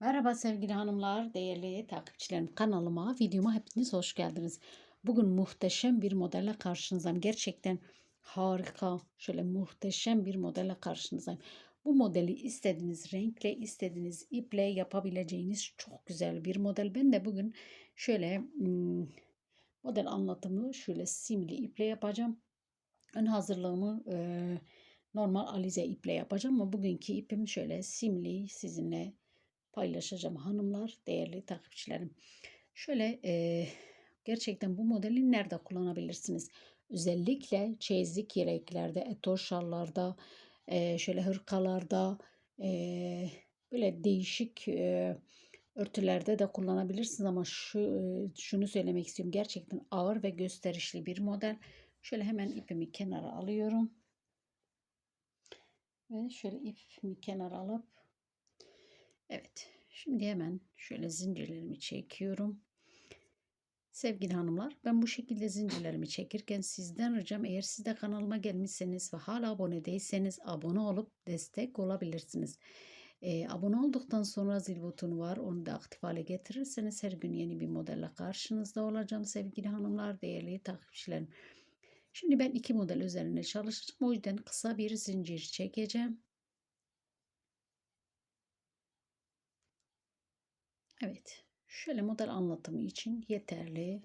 Merhaba sevgili hanımlar, değerli takipçilerim. Kanalıma, videoma hepiniz hoş geldiniz. Bugün muhteşem bir modelle karşınızdayım. Gerçekten harika, şöyle muhteşem bir modelle karşınızdayım. Bu modeli istediğiniz renkle, istediğiniz iple yapabileceğiniz çok güzel bir model. Ben de bugün şöyle hmm, model anlatımı şöyle simli iple yapacağım. Ön hazırlığımı normal alize iple yapacağım ama bugünkü ipim şöyle simli sizinle paylaşacağım hanımlar, değerli takipçilerim. Şöyle e, gerçekten bu modeli nerede kullanabilirsiniz? Özellikle çeyizlik yeleklerde, etoşallarda, e, şöyle hırkalarda, e, böyle değişik e, örtülerde de kullanabilirsiniz ama şu e, şunu söylemek istiyorum. Gerçekten ağır ve gösterişli bir model. Şöyle hemen ipimi kenara alıyorum. Ve şöyle ipimi kenara alıp Evet. Şimdi hemen şöyle zincirlerimi çekiyorum. Sevgili hanımlar ben bu şekilde zincirlerimi çekirken sizden ricam eğer siz de kanalıma gelmişseniz ve hala abone değilseniz abone olup destek olabilirsiniz. E, abone olduktan sonra zil butonu var onu da aktif hale getirirseniz her gün yeni bir modelle karşınızda olacağım sevgili hanımlar değerli takipçilerim. Şimdi ben iki model üzerine çalışacağım o yüzden kısa bir zincir çekeceğim. Evet. Şöyle model anlatımı için yeterli.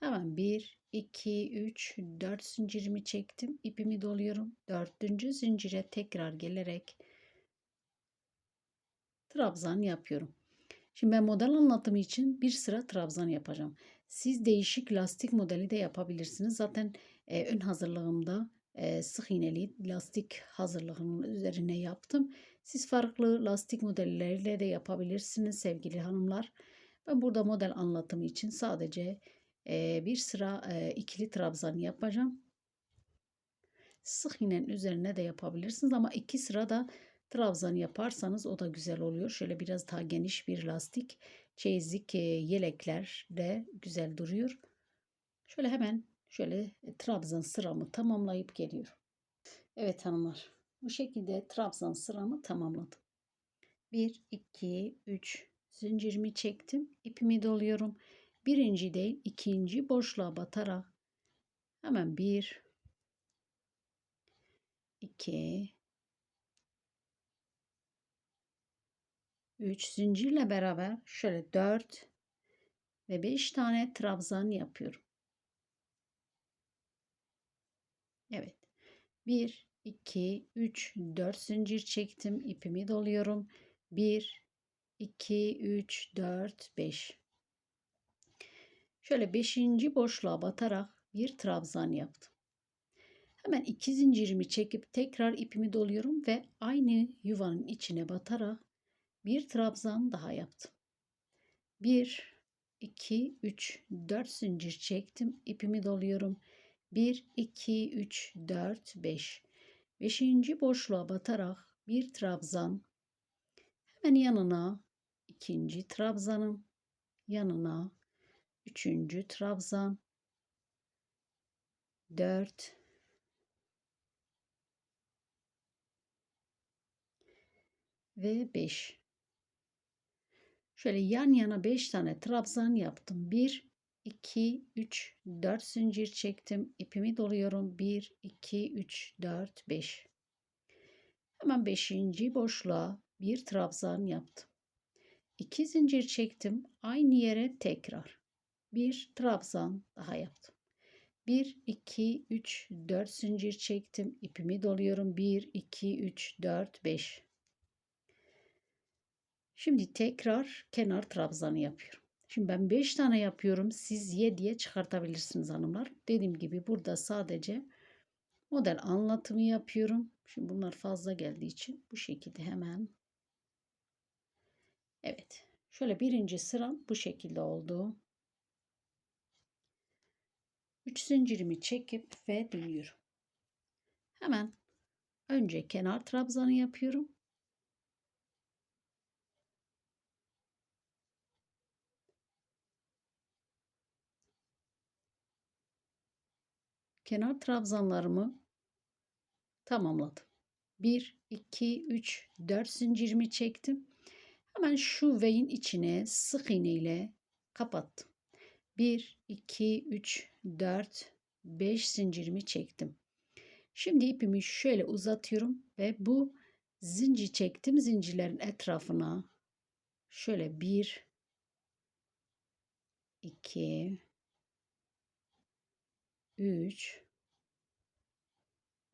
Hemen 1, 2, 3, 4 zincirimi çektim. ipimi doluyorum. Dördüncü zincire tekrar gelerek trabzan yapıyorum. Şimdi ben model anlatımı için bir sıra trabzan yapacağım. Siz değişik lastik modeli de yapabilirsiniz. Zaten e, ön hazırlığımda e, sık iğneli lastik hazırlığının üzerine yaptım. Siz farklı lastik modelleriyle de yapabilirsiniz sevgili hanımlar. Ben burada model anlatımı için sadece e, bir sıra e, ikili trabzan yapacağım. Sık iğnenin üzerine de yapabilirsiniz ama iki sıra da trabzan yaparsanız o da güzel oluyor. Şöyle biraz daha geniş bir lastik çeyizlik e, yelekler de güzel duruyor. Şöyle hemen şöyle trabzan sıramı tamamlayıp geliyorum. Evet hanımlar bu şekilde trabzan sıramı tamamladım. 1, 2, 3 zincirimi çektim. ipimi doluyorum. Birinci değil ikinci boşluğa batarak hemen 1, 2, 3 zincirle beraber şöyle 4 ve 5 tane trabzan yapıyorum. Evet. 1, 2, 3, 4 zincir çektim. ipimi doluyorum. 1, 2, 3, 4, 5. Şöyle 5. boşluğa batarak bir trabzan yaptım. Hemen iki zincirimi çekip tekrar ipimi doluyorum ve aynı yuvanın içine batarak bir trabzan daha yaptım. 1, 2, 3, 4 zincir çektim. ipimi doluyorum. 1, 2, 3, 4, 5. Beşinci boşluğa batarak bir trabzan. Hemen yanına ikinci trabzanım. Yanına üçüncü trabzan. Dört. Ve beş. Şöyle yan yana beş tane trabzan yaptım. Bir, 2, 3, 4 zincir çektim. ipimi doluyorum. 1, 2, 3, 4, 5. Hemen 5. boşluğa bir trabzan yaptım. 2 zincir çektim. Aynı yere tekrar. Bir trabzan daha yaptım. 1, 2, 3, 4 zincir çektim. ipimi doluyorum. 1, 2, 3, 4, 5. Şimdi tekrar kenar trabzanı yapıyorum. Şimdi ben 5 tane yapıyorum. Siz 7'ye çıkartabilirsiniz hanımlar. Dediğim gibi burada sadece model anlatımı yapıyorum. Şimdi bunlar fazla geldiği için bu şekilde hemen. Evet. Şöyle birinci sıram bu şekilde oldu. 3 zincirimi çekip ve dönüyorum. Hemen önce kenar trabzanı yapıyorum. Kenar trabzanlarımı tamamladım. 1, 2, 3, 4 zincirimi çektim. Hemen şu V'in içine sık iğne ile kapattım. 1, 2, 3, 4, 5 zincirimi çektim. Şimdi ipimi şöyle uzatıyorum ve bu zincir çektim zincirlerin etrafına şöyle 1 2 3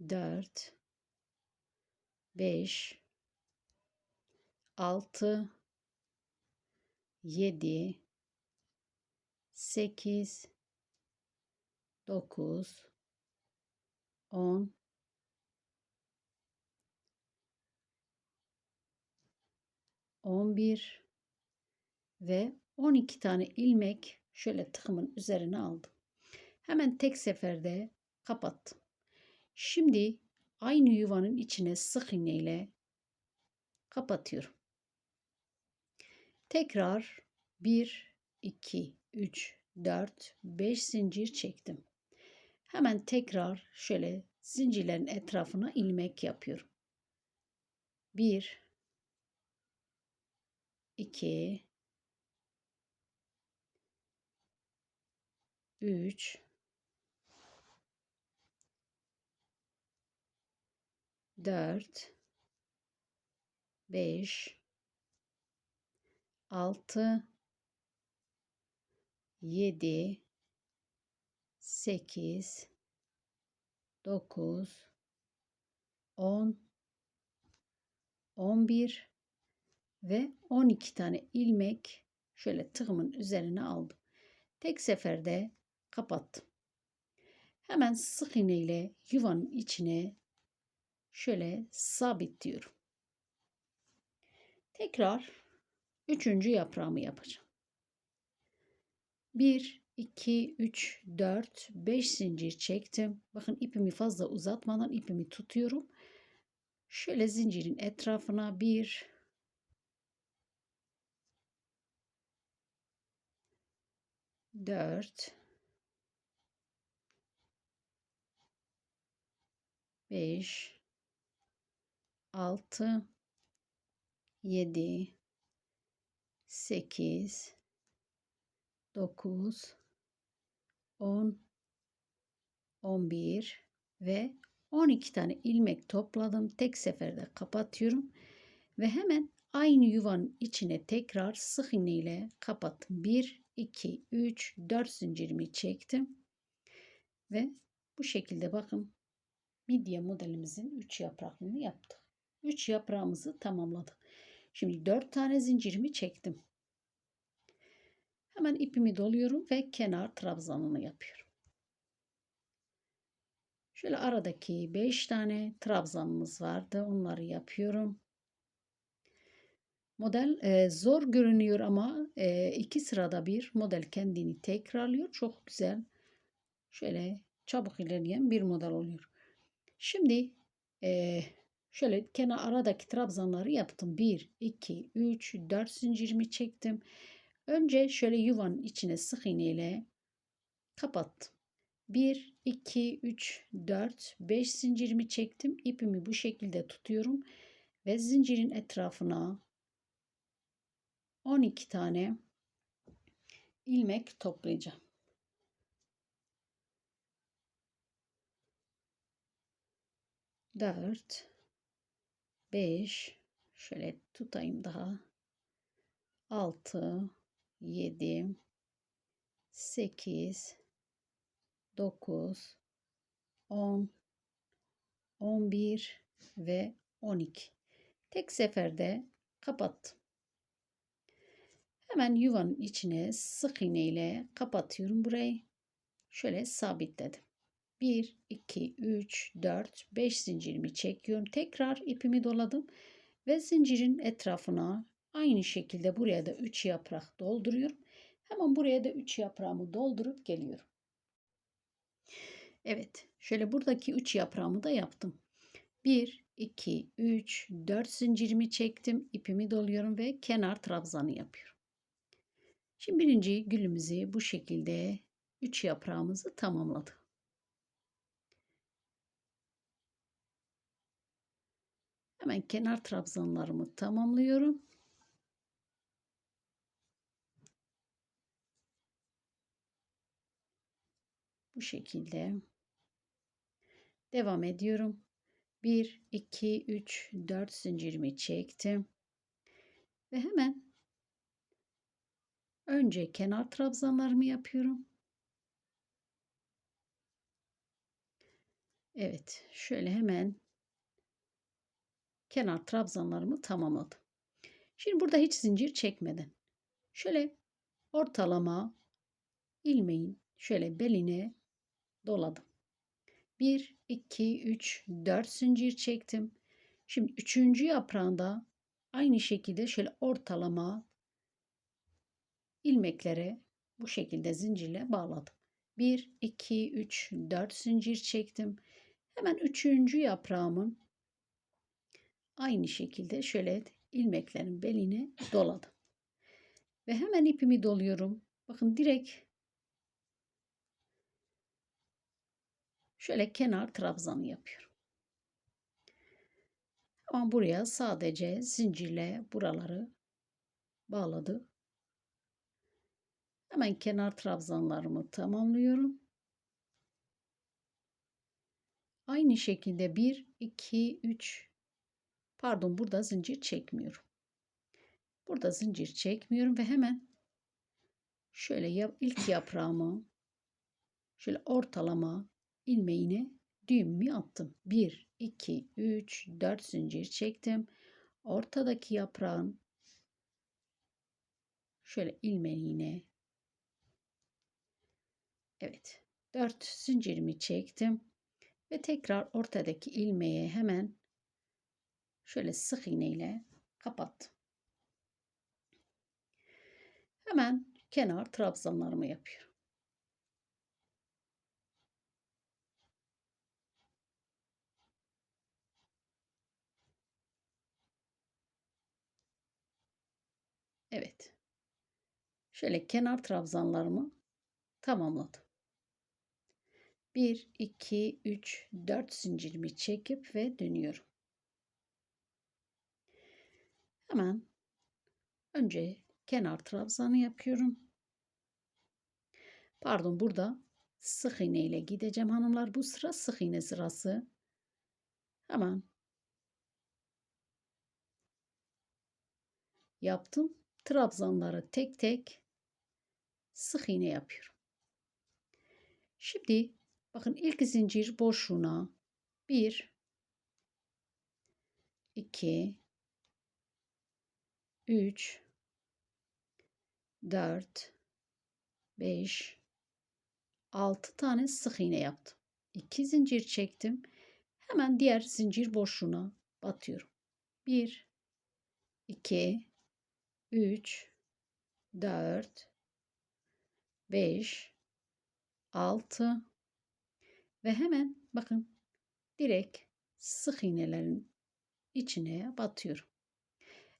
4 5 6 7 8 9 10 11 ve 12 tane ilmek şöyle tıkımın üzerine aldım. Hemen tek seferde kapattım. Şimdi aynı yuvanın içine sık iğne kapatıyorum. Tekrar 1 2 3 4 5 zincir çektim. Hemen tekrar şöyle zincirlerin etrafına ilmek yapıyorum. 1 2 3 4 5 6 7 8 9 10 11 ve 12 tane ilmek şöyle tığımın üzerine aldım. Tek seferde kapattım. Hemen sık iğne yuvanın içine şöyle sabitliyorum. Tekrar üçüncü yaprağımı yapacağım. 1, 2, 3, 4, 5 zincir çektim. Bakın ipimi fazla uzatmadan ipimi tutuyorum. Şöyle zincirin etrafına 1, 4, 5, 6, 7, 8, 9, 10, 11 ve 12 tane ilmek topladım. Tek seferde kapatıyorum ve hemen aynı yuvanın içine tekrar sık iğne ile kapattım. 1, 2, 3, 4 zincirimi çektim ve bu şekilde bakın midye modelimizin 3 yapraklığını yaptık. 3 yaprağımızı tamamladık. Şimdi 4 tane zincirimi çektim. Hemen ipimi doluyorum ve kenar trabzanını yapıyorum. Şöyle aradaki 5 tane trabzanımız vardı. Onları yapıyorum. Model e, zor görünüyor ama e, iki sırada bir model kendini tekrarlıyor. Çok güzel. Şöyle çabuk ilerleyen bir model oluyor. Şimdi e, şöyle kenar aradaki trabzanları yaptım. 1, 2, 3, 4 zincirimi çektim. Önce şöyle yuvanın içine sık iğne ile kapattım. 1, 2, 3, 4, 5 zincirimi çektim. İpimi bu şekilde tutuyorum. Ve zincirin etrafına 12 tane ilmek toplayacağım. Dört, beş, şöyle tutayım daha. Altı, yedi, sekiz, dokuz, on, on bir ve on iki. Tek seferde kapattım. Hemen yuvanın içine sık iğne ile kapatıyorum burayı. Şöyle sabitledim. 1, 2, 3, 4, 5 zincirimi çekiyorum. Tekrar ipimi doladım. Ve zincirin etrafına aynı şekilde buraya da 3 yaprak dolduruyorum. Hemen buraya da 3 yaprağımı doldurup geliyorum. Evet. Şöyle buradaki 3 yaprağımı da yaptım. 1, 2, 3, 4 zincirimi çektim. ipimi doluyorum ve kenar trabzanı yapıyorum. Şimdi birinci gülümüzü bu şekilde 3 yaprağımızı tamamladık. Hemen kenar trabzanlarımı tamamlıyorum. Bu şekilde devam ediyorum. 1, 2, 3, 4 zincirimi çektim. Ve hemen önce kenar trabzanlarımı yapıyorum. Evet şöyle hemen kenar trabzanlarımı tamamladım. Şimdi burada hiç zincir çekmeden şöyle ortalama ilmeğin şöyle beline doladım. 1, 2, 3, 4 zincir çektim. Şimdi üçüncü yaprağında aynı şekilde şöyle ortalama ilmeklere bu şekilde zincirle bağladım. 1, 2, 3, 4 zincir çektim. Hemen üçüncü yaprağımın aynı şekilde şöyle ilmeklerin beline doladım. Ve hemen ipimi doluyorum. Bakın direkt şöyle kenar trabzanı yapıyorum. Ama buraya sadece zincirle buraları bağladı. Hemen kenar trabzanlarımı tamamlıyorum. Aynı şekilde 1, 2, 3 pardon burada zincir çekmiyorum. Burada zincir çekmiyorum ve hemen şöyle yap, ilk yaprağımı şöyle ortalama ilmeğine düğümümü attım. 1, 2, 3, 4 zincir çektim. Ortadaki yaprağın şöyle ilmeğine evet 4 zincirimi çektim ve tekrar ortadaki ilmeğe hemen şöyle sık iğne ile kapattım. Hemen kenar trabzanlarımı yapıyorum. Evet. Şöyle kenar trabzanlarımı tamamladım. 1, 2, 3, 4 zincirimi çekip ve dönüyorum. Hemen önce kenar trabzanı yapıyorum. Pardon burada sık iğne ile gideceğim hanımlar. Bu sıra sık iğne sırası. Hemen yaptım. Trabzanları tek tek sık iğne yapıyorum. Şimdi bakın ilk zincir boşluğuna 1 2 3 4 5 6 tane sık iğne yaptım. 2 zincir çektim. Hemen diğer zincir boşluğuna batıyorum. 1 2 3 4 5 6 ve hemen bakın direkt sık iğnelerin içine batıyorum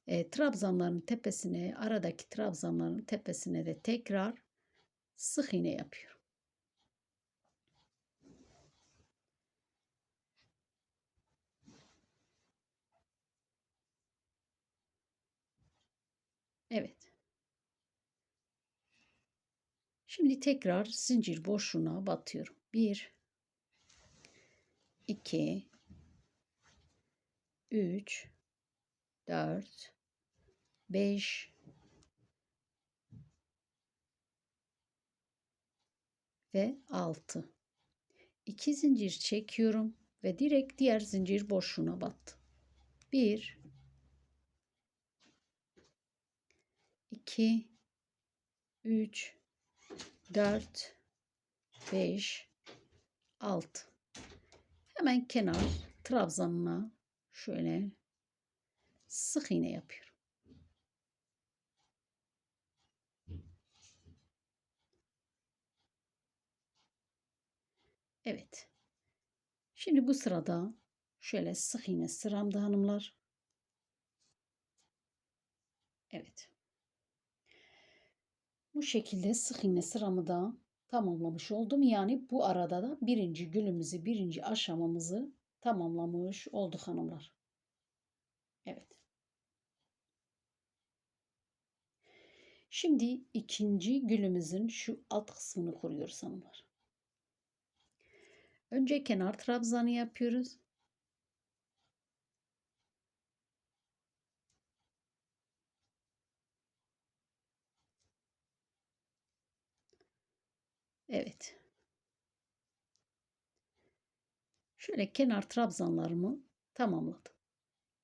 e, trabzanların tepesine, aradaki trabzanların tepesine de tekrar sık iğne yapıyorum. Evet. Şimdi tekrar zincir boşluğuna batıyorum. 1 2 3 4 5 ve 6 2 zincir çekiyorum ve direkt diğer zincir boşluğuna battım 1 2 3 4 5 6 hemen kenar trabzanına şöyle sık iğne yapıyorum Evet. Şimdi bu sırada şöyle sık iğne sıramda hanımlar. Evet. Bu şekilde sık iğne sıramı da tamamlamış oldum. Yani bu arada da birinci gülümüzü, birinci aşamamızı tamamlamış olduk hanımlar. Evet. Şimdi ikinci gülümüzün şu alt kısmını kuruyoruz hanımlar. Önce kenar trabzanı yapıyoruz. Evet. Şöyle kenar trabzanlarımı tamamladım.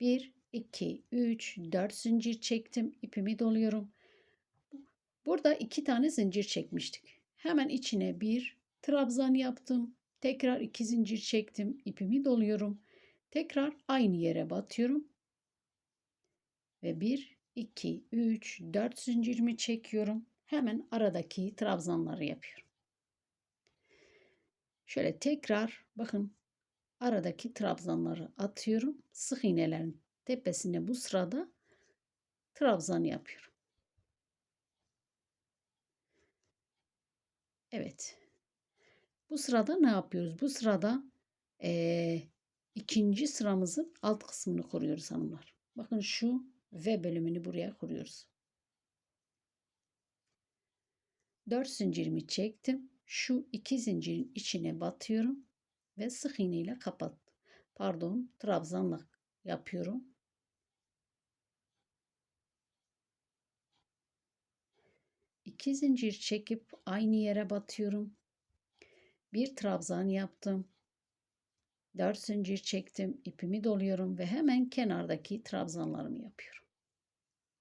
1, 2, 3, 4 zincir çektim. ipimi doluyorum. Burada iki tane zincir çekmiştik. Hemen içine bir trabzan yaptım. Tekrar iki zincir çektim. ipimi doluyorum. Tekrar aynı yere batıyorum. Ve 1, 2, 3, 4 zincirimi çekiyorum. Hemen aradaki trabzanları yapıyorum. Şöyle tekrar bakın aradaki trabzanları atıyorum. Sık iğnelerin tepesine bu sırada trabzan yapıyorum. Evet. Bu sırada ne yapıyoruz? Bu sırada ee, ikinci sıramızın alt kısmını kuruyoruz hanımlar. Bakın şu V bölümünü buraya kuruyoruz. 4 zincirimi çektim. Şu iki zincirin içine batıyorum ve sık iğne ile kapat. Pardon, trabzanla yapıyorum. İki zincir çekip aynı yere batıyorum. Bir trabzan yaptım. Dört zincir çektim. ipimi doluyorum ve hemen kenardaki trabzanlarımı yapıyorum.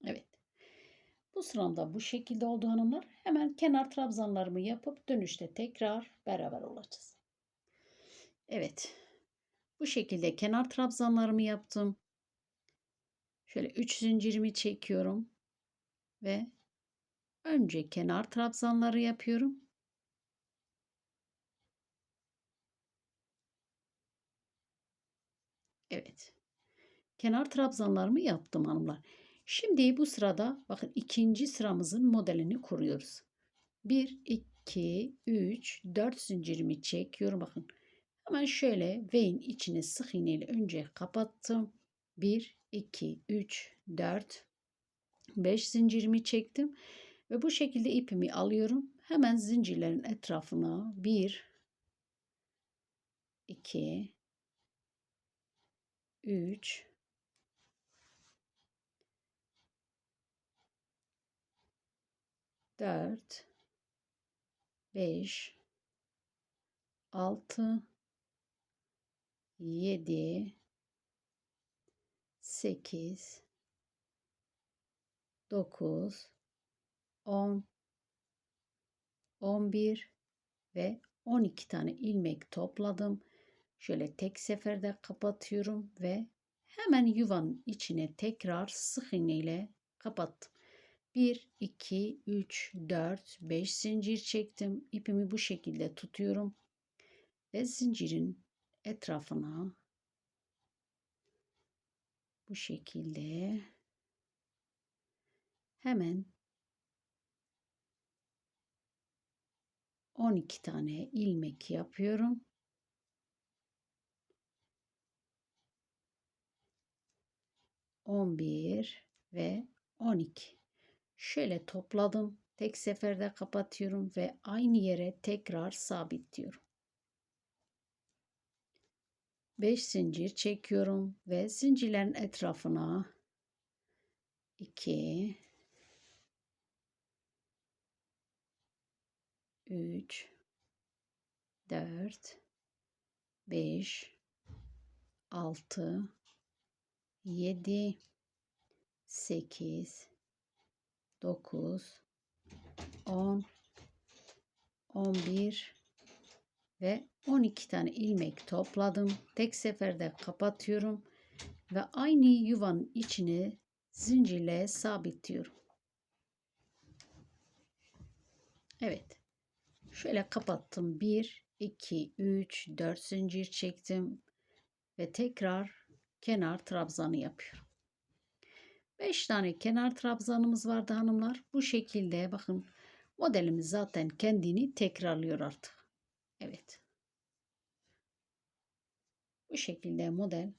Evet. Bu sıramda bu şekilde oldu hanımlar. Hemen kenar trabzanlarımı yapıp dönüşte tekrar beraber olacağız. Evet. Bu şekilde kenar trabzanlarımı yaptım. Şöyle 3 zincirimi çekiyorum ve önce kenar trabzanları yapıyorum. Evet. Kenar trabzanlarımı yaptım hanımlar. Şimdi bu sırada bakın ikinci sıramızın modelini kuruyoruz. 1, 2, 3, 4 zincirimi çekiyorum. Bakın hemen şöyle V'in içine sık iğne ile önce kapattım. 1, 2, 3, 4, 5 zincirimi çektim. Ve bu şekilde ipimi alıyorum. Hemen zincirlerin etrafına 1, 2, 3, 4 5 6 7 8 9 10 11 ve 12 tane ilmek topladım. Şöyle tek seferde kapatıyorum ve hemen yuvanın içine tekrar sık iğne ile kapattım. 1, 2, 3, 4, 5 zincir çektim. İpimi bu şekilde tutuyorum. Ve zincirin etrafına bu şekilde hemen 12 tane ilmek yapıyorum. On bir ve on iki. Şöyle topladım. Tek seferde kapatıyorum ve aynı yere tekrar sabitliyorum. 5 zincir çekiyorum ve zincirlerin etrafına 2 3 4 5 6 7 8 9 10 11 ve 12 tane ilmek topladım. Tek seferde kapatıyorum ve aynı yuvanın içine zincirle sabitliyorum. Evet. Şöyle kapattım. 1 2 3 4 zincir çektim ve tekrar kenar trabzanı yapıyorum. 5 tane kenar trabzanımız vardı hanımlar. Bu şekilde bakın modelimiz zaten kendini tekrarlıyor artık. Evet. Bu şekilde model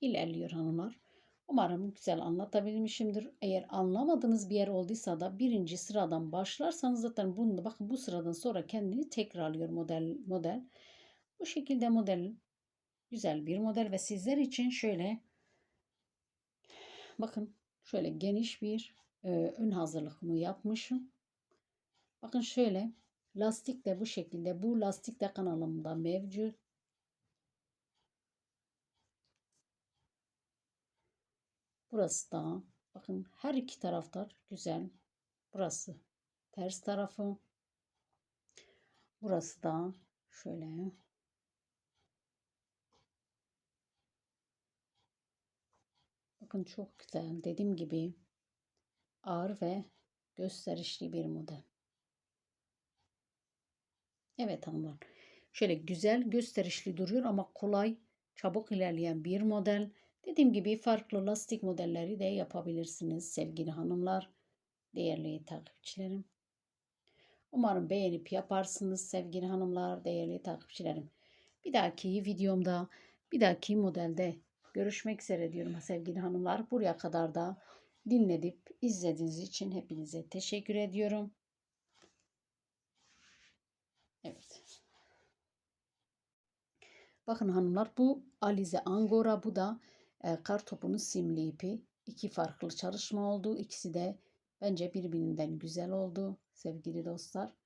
ilerliyor hanımlar. Umarım güzel anlatabilmişimdir. Eğer anlamadığınız bir yer olduysa da birinci sıradan başlarsanız zaten bunu bakın bu sıradan sonra kendini tekrarlıyor model model. Bu şekilde model güzel bir model ve sizler için şöyle bakın şöyle geniş bir e, ön hazırlığımı yapmışım. Bakın şöyle lastik de bu şekilde. Bu lastik de kanalımda mevcut. Burası da bakın her iki taraftar güzel. Burası ters tarafı. Burası da şöyle Bakın çok güzel. Dediğim gibi ağır ve gösterişli bir model. Evet hanımlar. Şöyle güzel gösterişli duruyor ama kolay çabuk ilerleyen bir model. Dediğim gibi farklı lastik modelleri de yapabilirsiniz sevgili hanımlar. Değerli takipçilerim. Umarım beğenip yaparsınız sevgili hanımlar, değerli takipçilerim. Bir dahaki videomda, bir dahaki modelde görüşmek üzere diyorum sevgili hanımlar. Buraya kadar da dinledip izlediğiniz için hepinize teşekkür ediyorum. Evet. Bakın hanımlar bu Alize Angora bu da e, kar topunun simli ipi. İki farklı çalışma oldu. İkisi de bence birbirinden güzel oldu sevgili dostlar.